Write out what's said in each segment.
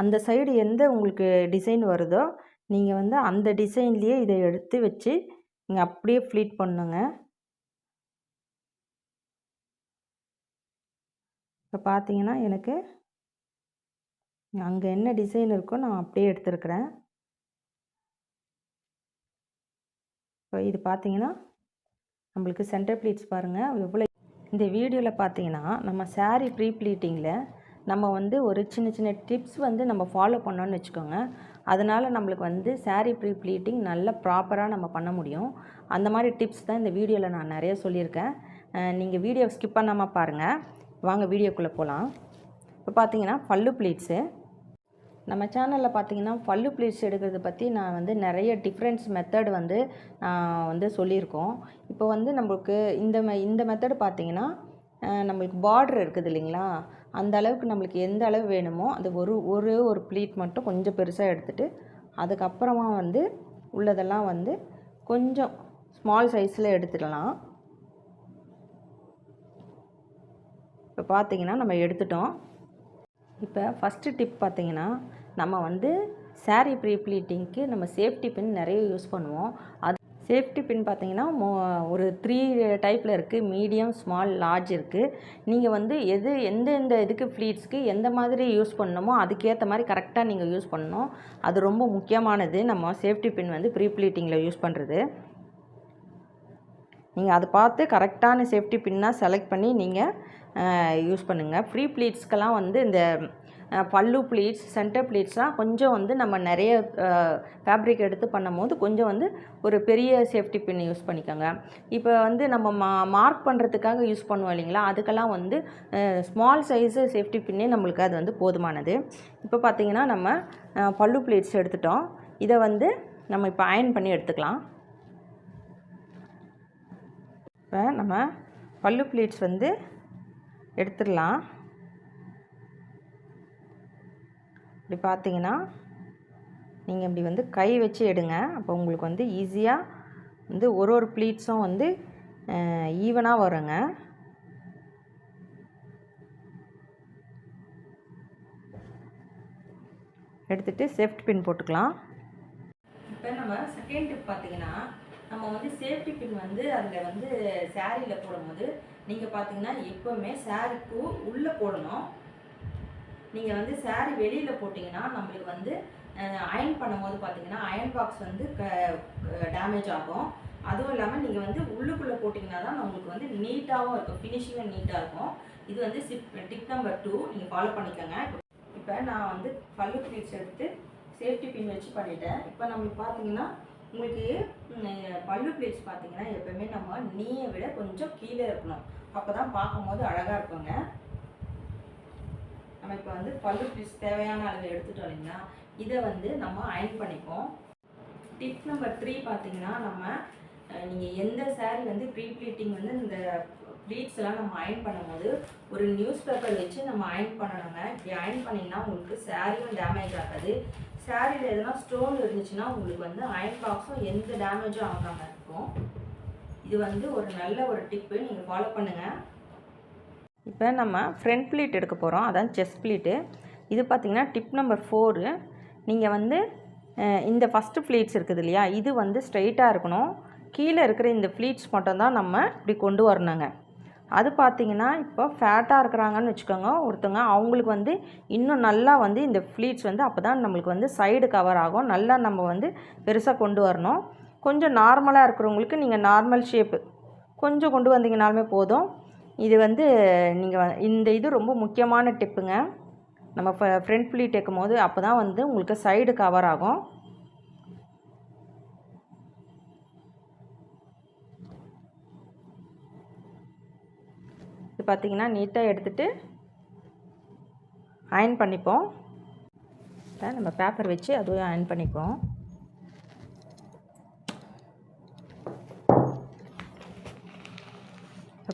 அந்த சைடு எந்த உங்களுக்கு டிசைன் வருதோ நீங்கள் வந்து அந்த டிசைன்லேயே இதை எடுத்து வச்சு நீங்கள் அப்படியே ஃப்ளீட் பண்ணுங்க. இப்போ பார்த்தீங்கன்னா எனக்கு அங்கே என்ன டிசைன் இருக்கோ நான் அப்படியே எடுத்துருக்குறேன். இப்போ இது பார்த்தீங்கன்னா நம்மளுக்கு சென்டர் ப்ளீட்ஸ் பாருங்கள் எவ்வளோ இந்த வீடியோவில் பார்த்தீங்கன்னா நம்ம சாரீ ப்ரீ ப்ளீட்டிங்கில் நம்ம வந்து ஒரு சின்ன சின்ன டிப்ஸ் வந்து நம்ம ஃபாலோ பண்ணோன்னு வச்சுக்கோங்க. அதனால் நம்மளுக்கு வந்து சாரீ ப்ரீ ப்ளீட்டிங் நல்ல ப்ராப்பராக நம்ம பண்ண முடியும். அந்த மாதிரி டிப்ஸ் தான் இந்த வீடியோவில் நான் நிறைய சொல்லியிருக்கேன். நீங்கள் வீடியோ ஸ்கிப் பண்ணாமல் பாருங்கள் வாங்க வீடியோக்குள்ளே போகலாம் இப்போ பார்த்தீங்கன்னா பல்லு ப்ளீட்ஸு நம்ம சேனலில் பார்த்தீங்கன்னா பல்லு ப்ளீட்ஸ் எடுக்கிறத பற்றி நான் வந்து நிறைய டிஃப்ரெண்ட்ஸ் மெத்தட் வந்து நான் வந்து சொல்லியிருக்கோம். இப்போ வந்து நம்மளுக்கு இந்த மெ இந்த மெத்தடு பார்த்தீங்கன்னா நம்மளுக்கு பார்டர் இருக்குது இல்லைங்களா? அந்த அளவுக்கு நம்மளுக்கு எந்த அளவு வேணுமோ அது ஒரு ஒரு ஒரு ப்ளீட் மட்டும் கொஞ்சம் பெருசாக எடுத்துகிட்டு அதுக்கப்புறமா வந்து உள்ளதெல்லாம் வந்து கொஞ்சம் ஸ்மால் சைஸில் எடுத்துடலாம். இப்போ பார்த்தீங்கன்னா நம்ம எடுத்துட்டோம். இப்போ ஃபஸ்ட்டு டிப் பார்த்தீங்கன்னா நம்ம வந்து சாரீ ப்ரீ ப்ளீட்டிங்க்கு நம்ம சேஃப்டி பின் நிறைய யூஸ் பண்ணுவோம். அது சேஃப்டி பின் பார்த்தீங்கன்னா மோ ஒரு த்ரீ டைப்பில் இருக்குது மீடியம் ஸ்மால் லார்ஜ் இருக்குது நீங்கள் வந்து எது எந்த எந்த இதுக்கு ஃப்ளீட்ஸ்க்கு எந்த மாதிரி யூஸ் பண்ணணுமோ அதுக்கேற்ற மாதிரி கரெக்டாக நீங்கள் யூஸ் பண்ணணும். அது ரொம்ப முக்கியமானது. நம்ம சேஃப்டி பின் வந்து ப்ரீ ப்ளீட்டிங்கில் யூஸ் பண்ணுறது நீங்கள் அதை பார்த்து கரெக்டான சேஃப்டி பின்னாக செலக்ட் பண்ணி நீங்கள் யூஸ் பண்ணுங்கள் ஃப்ரீ ப்ளீட்ஸ்க்கெல்லாம் வந்து இந்த பல்லு ப்ளீட்ஸ் சென்டர் ப்ளீட்ஸ்லாம் கொஞ்சம் வந்து நம்ம நிறைய ஃபேப்ரிக் எடுத்து பண்ணும்போது கொஞ்சம் வந்து ஒரு பெரிய சேஃப்டி பின் யூஸ் பண்ணிக்கோங்க. இப்போ வந்து நம்ம மா மார்க் பண்ணுறதுக்காக யூஸ் பண்ணுவோம் இல்லைங்களா? அதுக்கெல்லாம் வந்து ஸ்மால் சைஸு சேஃப்டி பின்னே நம்மளுக்கு அது வந்து போதுமானது. இப்போ பார்த்தீங்கன்னா நம்ம பல்லு ப்ளீட்ஸ் எடுத்துட்டோம். இதை வந்து நம்ம இப்போ அயன் பண்ணி எடுத்துக்கலாம். இப்போ நம்ம பல்லு ப்ளீட்ஸ் வந்து எடுத்துடலாம். இப்படி பார்த்தீங்கன்னா நீங்கள் இப்படி வந்து கை வச்சு எடுங்க. அப்போ உங்களுக்கு வந்து ஈஸியாக வந்து ஒரு ஒரு ப்ளீட்ஸும் வந்து ஈவனாக வருங்க. எடுத்துகிட்டு சேஃப்டி பின் போட்டுக்கலாம். இப்போ நம்ம செகண்ட் டிப் பார்த்தீங்கன்னா நம்ம வந்து சேஃப்டி பின் வந்து அதில் வந்து சேரீயில் போடும்போது நீங்கள் பார்த்தீங்கன்னா எப்போவுமே சேரீக்கு உள்ளே போடணும். நீங்கள் வந்து saree வெளியில் போட்டிங்கன்னா நம்மளுக்கு வந்து அயன் பண்ணும்போது பார்த்தீங்கன்னா அயன் பாக்ஸ் வந்து க டேமேஜ் ஆகும். அதுவும் இல்லாமல் நீங்கள் வந்து உள்ளுக்குள்ளே போட்டிங்கன்னா தான் நம்மளுக்கு வந்து நீட்டாகவும் இருக்கும். ஃபினிஷிங்கும் நீட்டாக இருக்கும். இது வந்து சிப் டிப் நம்பர் டூ நீங்கள் ஃபாலோ பண்ணிக்கோங்க. இப்போ நான் வந்து பல்லு ப்ளீட்ஸ் எடுத்து சேஃப்டி பின் வச்சு பண்ணிட்டேன். இப்போ நம்ம பார்த்தீங்கன்னா உங்களுக்கு பல்லு ப்ளீட்ஸ் பார்த்தீங்கன்னா எப்போவுமே நம்ம நீயை விட கொஞ்சம் கீழே இருக்கணும். அப்போ தான் பார்க்கும்போது அழகாக இருக்குங்க. நம்ம இப்போ வந்து பல்லு பீஸ் தேவையான அளவு எடுத்துட்டோம் இல்லைங்களா இதை வந்து நம்ம அயன் பண்ணிப்போம் டிப் நம்பர் த்ரீ பார்த்தீங்கன்னா நம்ம நீங்கள் எந்த சாரீ வந்து ப்ரீ ப்ளீட்டிங் வந்து இந்த ப்ளீட்ஸ் எல்லாம் நம்ம அயன் பண்ணும்போது ஒரு நியூஸ் பேப்பர் வச்சு நம்ம அயன் பண்ணணுங்க. இப்படி அயன் பண்ணிங்கன்னா உங்களுக்கு சாரியும் டேமேஜ் ஆகாது. சாரியில் எதனா ஸ்டோன் இருந்துச்சுன்னா உங்களுக்கு வந்து அயன் பாக்ஸும் எந்த டேமேஜும் ஆகாமல் இருக்கும். இது வந்து ஒரு நல்ல ஒரு டிப்பு நீங்கள் ஃபாலோ பண்ணுங்கள் இப்போ நம்ம ஃப்ரண்ட் ப்ளீட் எடுக்க போகிறோம் அதான் செஸ்ட் ப்ளீட்டு இது பார்த்தீங்கன்னா டிப் நம்பர் ஃபோரு நீங்கள் வந்து இந்த ஃபஸ்ட்டு ஃப்ளீட்ஸ் இருக்குது இல்லையா? இது வந்து ஸ்ட்ரைட்டாக இருக்கணும். கீழே இருக்கிற இந்த ஃப்ளீட்ஸ் மட்டும்தான் நம்ம இப்படி கொண்டு வரணுங்க. அது பார்த்தீங்கன்னா இப்போ ஃபேட்டாக இருக்கிறாங்கன்னு வச்சுக்கோங்க. ஒருத்தவங்க அவங்களுக்கு வந்து இன்னும் நல்லா வந்து இந்த ஃப்ளீட்ஸ் வந்து அப்போ தான் நம்மளுக்கு வந்து சைடு கவர் ஆகும். நல்லா நம்ம வந்து பெருசாக கொண்டு வரணும். கொஞ்சம் நார்மலாக இருக்கிறவங்களுக்கு நீங்கள் நார்மல் ஷேப்பு கொஞ்சம் கொண்டு வந்தீங்கனாலுமே போதும். இது வந்து நீங்கள் இந்த இது ரொம்ப முக்கியமான டிப்புங்க. நம்ம ஃப்ரண்ட் ப்ளீட் வைக்கும் போது அப்போ தான் வந்து உங்களுக்கு சைடு கவர் ஆகும். இது பார்த்தீங்கன்னா நீட்டாக எடுத்துகிட்டு அயன் பண்ணிப்போம். நம்ம பேப்பர் வச்சு அதுவும் அயன் பண்ணிப்போம்.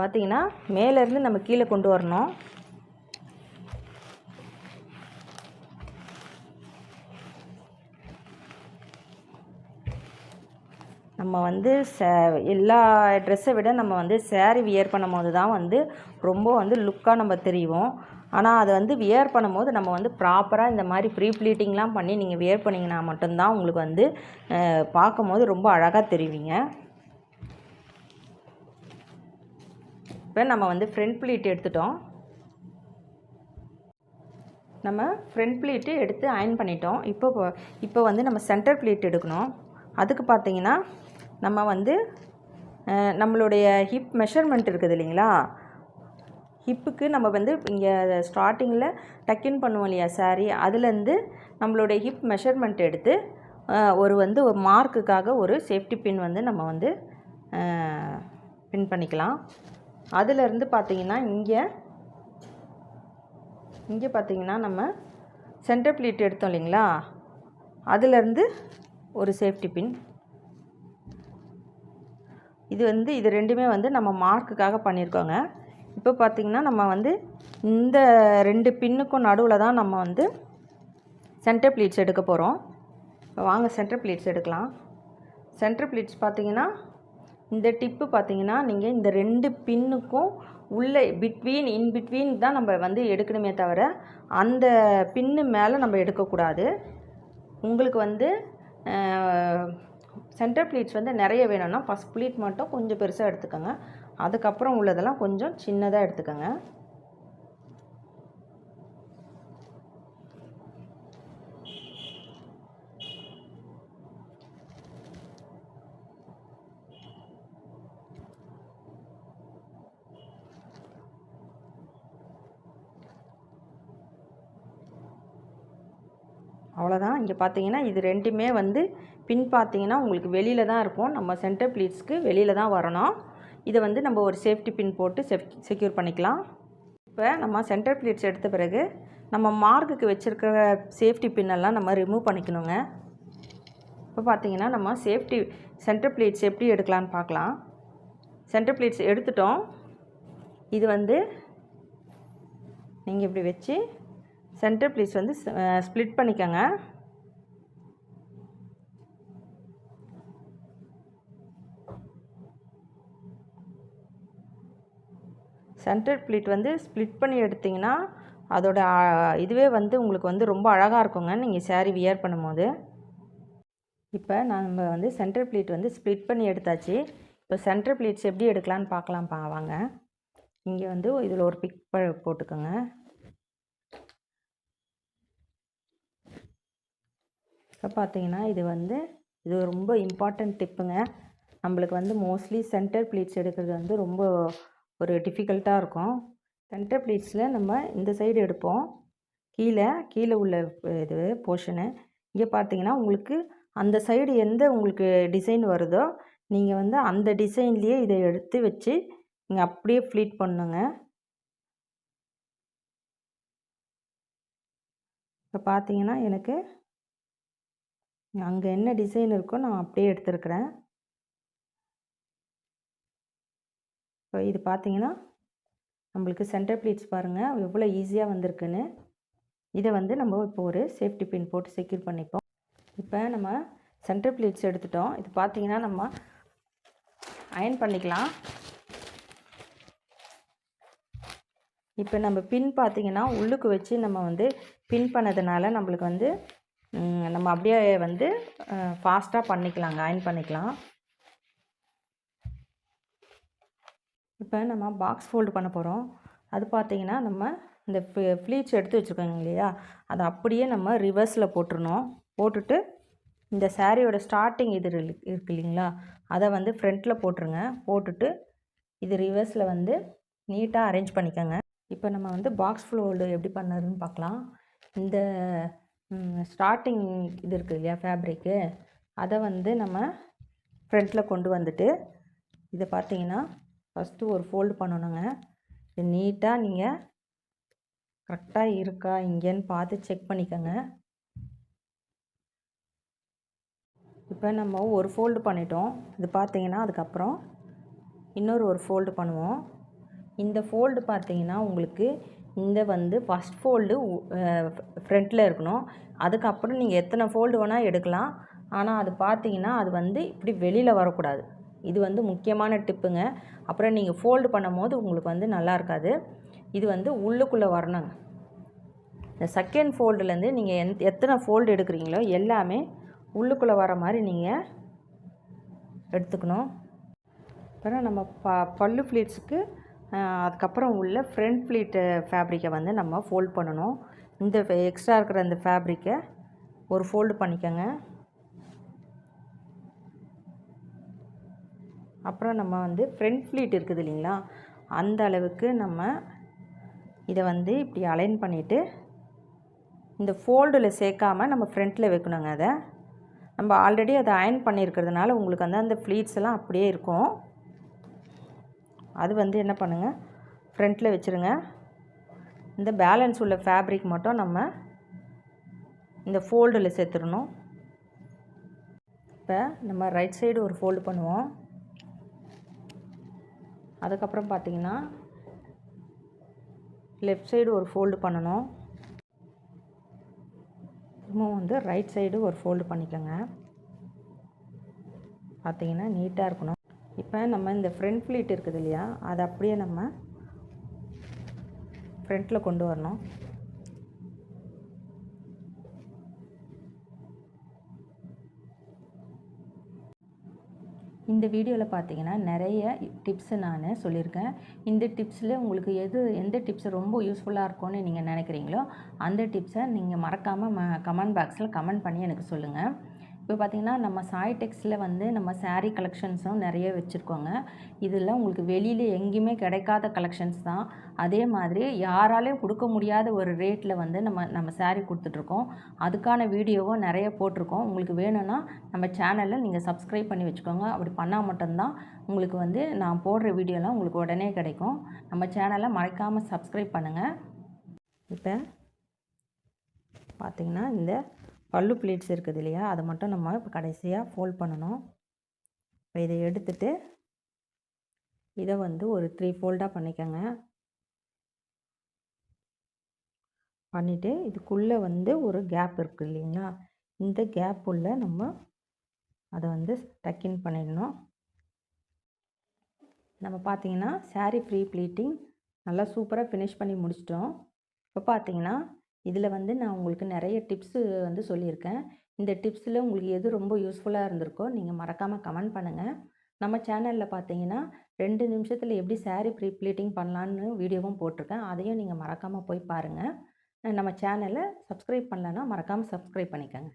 பார்த்தீங்கன்னா மேலேருந்து நம்ம கீழே கொண்டு வரணும். நம்ம வந்து ச எல்லா ட்ரெஸ்ஸை விட நம்ம வந்து சேரீ வியர் பண்ணும்போது தான் வந்து ரொம்ப வந்து லுக்காக நம்ம தெரியும் ஆனால் அதை வந்து வியர் பண்ணும்போது நம்ம வந்து ப்ராப்பராக இந்த மாதிரி ப்ரீ ப்ளீட்டிங்லாம் பண்ணி நீங்கள் வியர் பண்ணிங்கன்னா மட்டும்தான் உங்களுக்கு வந்து பார்க்கும்போது ரொம்ப அழகாக தெரிவிங்க. இப்போ நம்ம வந்து ஃப்ரண்ட் ப்ளீட் எடுத்துட்டோம். நம்ம ஃப்ரண்ட் ப்ளீட்டு எடுத்து அயன் பண்ணிட்டோம். இப்போ இப்போ வந்து நம்ம சென்டர் ப்ளீட் எடுக்கணும். அதுக்கு பார்த்தீங்கன்னா நம்ம வந்து நம்மளுடைய ஹிப் மெஷர்மெண்ட் இருக்குது இல்லைங்களா? ஹிப்புக்கு நம்ம வந்து இங்கே ஸ்டார்டிங்கில் டக்கின் பண்ணுவோம் இல்லையா saree? அதுலேருந்து நம்மளுடைய ஹிப் மெஷர்மெண்ட் எடுத்து ஒரு வந்து ஒரு மார்க்குக்காக ஒரு சேஃப்டி பின் வந்து நம்ம வந்து பின் பண்ணிக்கலாம். அதுலேருந்து பார்த்தீங்கன்னா இங்கே இங்கே பார்த்தீங்கன்னா நம்ம சென்டர் பிளீட் எடுத்தோம் இல்லைங்களா? அதுலேருந்து ஒரு சேஃப்டி பின் இது வந்து இது ரெண்டுமே வந்து நம்ம மார்க்குக்காக பண்ணியிருக்கோங்க இப்போ பார்த்திங்கன்னா நம்ம வந்து இந்த ரெண்டு பின்னுக்கும் நடுவில் தான் நம்ம வந்து சென்டர் பிளீட்ஸ் எடுக்க போகிறோம் இப்போ வாங்க சென்டர் பிளீட்ஸ் எடுக்கலாம். சென்டர் பிளீட்ஸ் பார்த்தீங்கன்னா இந்த டிப்பு பார்த்தீங்கன்னா நீங்கள் இந்த ரெண்டு பின்னுக்கும் உள்ளே பிட்வீன் இன் பிட்வீன் தான் நம்ம வந்து எடுக்கணுமே தவிர அந்த பின்னு மேலே நம்ம எடுக்கக்கூடாது. உங்களுக்கு வந்து சென்டர் ப்ளீட்ஸ் வந்து நிறைய வேணும்னா ஃபஸ்ட் ப்ளீட் மட்டும் கொஞ்சம் பெருசாக எடுத்துக்கோங்க. அதுக்கப்புறம் உள்ளதெல்லாம் கொஞ்சம் சின்னதாக எடுத்துக்கோங்க. அவ்வளோதான். இங்கே பார்த்தீங்கன்னா இது ரெண்டுமே வந்து பின் பார்த்தீங்கன்னா உங்களுக்கு வெளியில் தான் இருக்கும். நம்ம சென்டர் ப்ளீட்ஸ்க்கு வெளியில் தான் வரணும். இதை வந்து நம்ம ஒரு சேஃப்டி பின் போட்டு செஃப் செக்யூர் பண்ணிக்கலாம். இப்போ நம்ம சென்டர் ப்ளீட்ஸ் எடுத்த பிறகு நம்ம மார்க்குக்கு வச்சுருக்கிற சேஃப்டி பின்னெல்லாம் நம்ம ரிமூவ் பண்ணிக்கணுங்க. இப்போ பார்த்தீங்கன்னா நம்ம சேஃப்டி சென்டர் ப்ளீட்ஸ் எப்படி எடுக்கலான்னு பார்க்கலாம். சென்டர் ப்ளீட்ஸ் எடுத்துட்டோம். இது வந்து நீங்கள் இப்படி வச்சு சென்டர் ப்ளீட்ஸ் வந்து ஸ்ப்ளிட் பண்ணிக்கோங்க. சென்டர் ப்ளீட் வந்து ஸ்ப்ளிட் பண்ணி எடுத்திங்கன்னா அதோட இதுவே வந்து உங்களுக்கு வந்து ரொம்ப அழகாக இருக்குங்க. நீங்கள் சேரீ வியர் பண்ணும்போது. இப்போ நம்ம வந்து சென்டர் ப்ளீட் வந்து ஸ்ப்ளிட் பண்ணி எடுத்தாச்சு. இப்போ சென்டர் ப்ளீட்ஸ் எப்படி எடுக்கலான்னு பார்க்கலாம் பா வாங்க. இங்கே வந்து இதில் ஒரு பிக் போட்டுக்கோங்க. இப்போ பார்த்தீங்கன்னா இது வந்து இது ரொம்ப இம்பார்ட்டண்ட் டிப்புங்க நம்மளுக்கு வந்து மோஸ்ட்லி சென்டர் ப்ளீட்ஸ் எடுக்கிறது வந்து ரொம்ப ஒரு டிஃபிகல்ட்டாக இருக்கும். சென்டர் ப்ளீட்ஸில் நம்ம இந்த சைடு எடுப்போம். கீழே கீழே உள்ள இது போர்ஷனு இங்கே பார்த்தீங்கன்னா உங்களுக்கு அந்த சைடு எந்த உங்களுக்கு டிசைன் வருதோ நீங்கள் வந்து அந்த டிசைன்லேயே இதை எடுத்து வச்சு நீங்கள் அப்படியே ஃப்ளீட் பண்ணுங்க. இப்போ பார்த்தீங்கன்னா எனக்கு அங்கே என்ன டிசைன் இருக்கோ நான் அப்படியே எடுத்துருக்கிறேன். இப்போ இது பார்த்தீங்கன்னா நம்மளுக்கு சென்டர் ப்ளீட்ஸ் பாருங்கள் எவ்வளோ ஈஸியாக வந்திருக்குன்னு. இதை வந்து நம்ம இப்போ ஒரு சேஃப்டி பின் போட்டு செக்யூர் பண்ணிப்போம். இப்போ நம்ம சென்டர் ப்ளீட்ஸ் எடுத்துட்டோம். இது பார்த்தீங்கன்னா நம்ம அயன் பண்ணிக்கலாம். இப்போ நம்ம பின் பார்த்தீங்கன்னா உள்ளுக்கு வச்சு நம்ம வந்து பின் பண்ணதுனால நம்மளுக்கு வந்து நம்ம அப்படியே வந்து ஃபாஸ்ட்டாக பண்ணிக்கலாங்க அயன் பண்ணிக்கலாம் இப்போ நம்ம பாக்ஸ் ஃபோல்டு பண்ண போகிறோம் அது பார்த்தீங்கன்னா நம்ம இந்த ஃப்ளீட்ஸ் எடுத்து வச்சுருக்கோங்க இல்லையா? அதை அப்படியே நம்ம ரிவர்ஸில் போட்டுருணும் போட்டுட்டு இந்த சாரியோட ஸ்டார்டிங் இது இருக்கு இல்லைங்களா? அதை வந்து ஃப்ரண்ட்டில் போட்டுருங்க. போட்டுட்டு இது ரிவர்ஸில் வந்து நீட்டாக அரேஞ்ச் பண்ணிக்கோங்க. இப்போ நம்ம வந்து பாக்ஸ் ஃபோல்டு எப்படி பண்ணதுன்னு பார்க்கலாம் இந்த ஸ்டார்டிங் இது இருக்குது இல்லையா ஃபேப்ரிக்கு அதை வந்து நம்ம ஃப்ரண்ட்டில் கொண்டு வந்துட்டு இதை பார்த்தீங்கன்னா ஃபஸ்ட்டு ஒரு ஃபோல்டு பண்ணணுங்க. இது நீட்டாக நீங்கள் கரெக்டாக இருக்கா இங்கேன்னு பார்த்து செக் பண்ணிக்கோங்க. இப்போ நம்ம ஒரு ஃபோல்டு பண்ணிட்டோம். இது பார்த்தீங்கன்னா அதுக்கப்புறம் இன்னொரு ஒரு ஃபோல்டு பண்ணுவோம். இந்த ஃபோல்டு பார்த்தீங்கன்னா உங்களுக்கு இந்த வந்து ஃபஸ்ட் ஃபோல்டு ஃப்ரண்ட்டில் இருக்கணும். அதுக்கப்புறம் நீங்கள் எத்தனை ஃபோல்டு வேணால் எடுக்கலாம். ஆனால் அது பார்த்தீங்கன்னா அது வந்து இப்படி வெளியில் வரக்கூடாது. இது வந்து முக்கியமான டிப்புங்க அப்புறம் நீங்கள் ஃபோல்டு பண்ணும்போது உங்களுக்கு வந்து நல்லா இருக்காது. இது வந்து உள்ளுக்குள்ளே வரணுங்க. இந்த செகண்ட் ஃபோல்டுலேருந்து நீங்கள் எந் எத்தனை ஃபோல்டு எடுக்கிறீங்களோ எல்லாமே உள்ளுக்குள்ளே வர மாதிரி நீங்கள் எடுத்துக்கணும். அப்புறம் நம்ம ப பல்லு ஃப்ளீட்ஸுக்கு அதுக்கப்புறம் உள்ள ஃப்ரண்ட் ஃப்ளீட்டு ஃபேப்ரிக்கை வந்து நம்ம ஃபோல்ட் பண்ணணும். இந்த எக்ஸ்ட்ரா இருக்கிற இந்த ஃபேப்ரிக்கை ஒரு ஃபோல்டு பண்ணிக்கோங்க. அப்புறம் நம்ம வந்து ஃப்ரண்ட் ஃப்ளீட் இருக்குது இல்லைங்களா அந்த அளவுக்கு நம்ம இதை வந்து இப்படி அலைன் பண்ணிவிட்டு இந்த ஃபோல்டில் சேர்க்காம நம்ம ஃப்ரண்ட்டில் வைக்கணுங்க அதை. நம்ம ஆல்ரெடி அதை அயன் பண்ணியிருக்கிறதுனால உங்களுக்கு வந்து அந்த ஃப்ளீட்ஸ் எல்லாம் அப்படியே இருக்கும். அது வந்து என்ன பண்ணுங்கள் ஃப்ரண்ட்டில் வச்சுருங்க. இந்த பேலன்ஸ் உள்ள ஃபேப்ரிக் மட்டும் நம்ம இந்த ஃபோல்டில் சேர்த்துடணும். இப்போ நம்ம ரைட் சைடு ஒரு ஃபோல்டு பண்ணுவோம். அதுக்கப்புறம் பார்த்தீங்கன்னா லெஃப்ட் சைடு ஒரு ஃபோல்டு பண்ணணும். திரும்பவும் வந்து ரைட் சைடு ஒரு ஃபோல்டு பண்ணிக்கோங்க. பார்த்தீங்கன்னா நீட்டாக இருக்கணும். இப்போ நம்ம இந்த ஃப்ரண்ட் ஃப்ளீட் இருக்குது இல்லையா அதை அப்படியே நம்ம ஃப்ரண்ட்டில் கொண்டு வரணும். இந்த வீடியோவில் பார்த்தீங்கன்னா நிறைய டிப்ஸு நான் சொல்லியிருக்கேன். இந்த டிப்ஸில் உங்களுக்கு எது எந்த டிப்ஸு ரொம்ப யூஸ்ஃபுல்லாக இருக்கும்னு நீங்கள் நினைக்கிறீங்களோ அந்த டிப்ஸை நீங்கள் மறக்காமல் ம கமெண்ட் பாக்ஸில் கமெண்ட் பண்ணி எனக்கு சொல்லுங்கள் இப்போ பார்த்திங்கன்னா நம்ம சாய் டெக்ஸில் வந்து நம்ம சாரீ கலெக்ஷன்ஸும் நிறைய வச்சுருக்கோங்க. இதில் உங்களுக்கு வெளியில் எங்கேயுமே கிடைக்காத கலெக்ஷன்ஸ் தான். அதே மாதிரி யாராலையும் கொடுக்க முடியாத ஒரு ரேட்டில் வந்து நம்ம நம்ம சாரீ கொடுத்துட்ருக்கோம். அதுக்கான வீடியோவும் நிறைய போட்டிருக்கோம். உங்களுக்கு வேணும்னா நம்ம சேனலில் நீங்கள் சப்ஸ்கிரைப் பண்ணி வச்சுக்கோங்க. அப்படி பண்ணால் மட்டும்தான் உங்களுக்கு வந்து நான் போடுற வீடியோலாம் உங்களுக்கு உடனே கிடைக்கும். நம்ம சேனலை மறைக்காமல் சப்ஸ்கிரைப் பண்ணுங்கள் இப்போ பார்த்திங்கன்னா இந்த பல்லு பிளேட்ஸ் இருக்குது இல்லையா? அதை மட்டும் நம்ம இப்போ கடைசியாக ஃபோல்ட் பண்ணணும். இப்போ இதை எடுத்துட்டு இதை வந்து ஒரு த்ரீ ஃபோல்டாக பண்ணிக்கோங்க. பண்ணிவிட்டு இதுக்குள்ளே வந்து ஒரு கேப் இருக்குது இல்லைங்களா? இந்த கேப் உள்ள நம்ம அதை வந்து டக்கின் பண்ணிடணும். நம்ம பார்த்தீங்கன்னா சாரீ ப்ரீ ப்ளீட்டிங் நல்லா சூப்பராக ஃபினிஷ் பண்ணி முடிச்சிட்டோம். இப்போ பார்த்தீங்கன்னா இதில் வந்து நான் உங்களுக்கு நிறைய டிப்ஸு வந்து சொல்லியிருக்கேன். இந்த டிப்ஸில் உங்களுக்கு எது ரொம்ப யூஸ்ஃபுல்லாக இருந்திருக்கோ நீங்கள் மறக்காமல் கமெண்ட் பண்ணுங்கள் நம்ம சேனலில் பார்த்தீங்கன்னா ரெண்டு நிமிஷத்தில் எப்படி சாரீ ப்ரீ ப்ளீட்டிங் பண்ணலான்னு வீடியோவும் போட்டிருக்கேன். அதையும் நீங்கள் மறக்காமல் போய் பாருங்கள் நம்ம சேனலை சப்ஸ்கிரைப் பண்ணலன்னா மறக்காமல் சப்ஸ்கிரைப் பண்ணிக்கோங்க.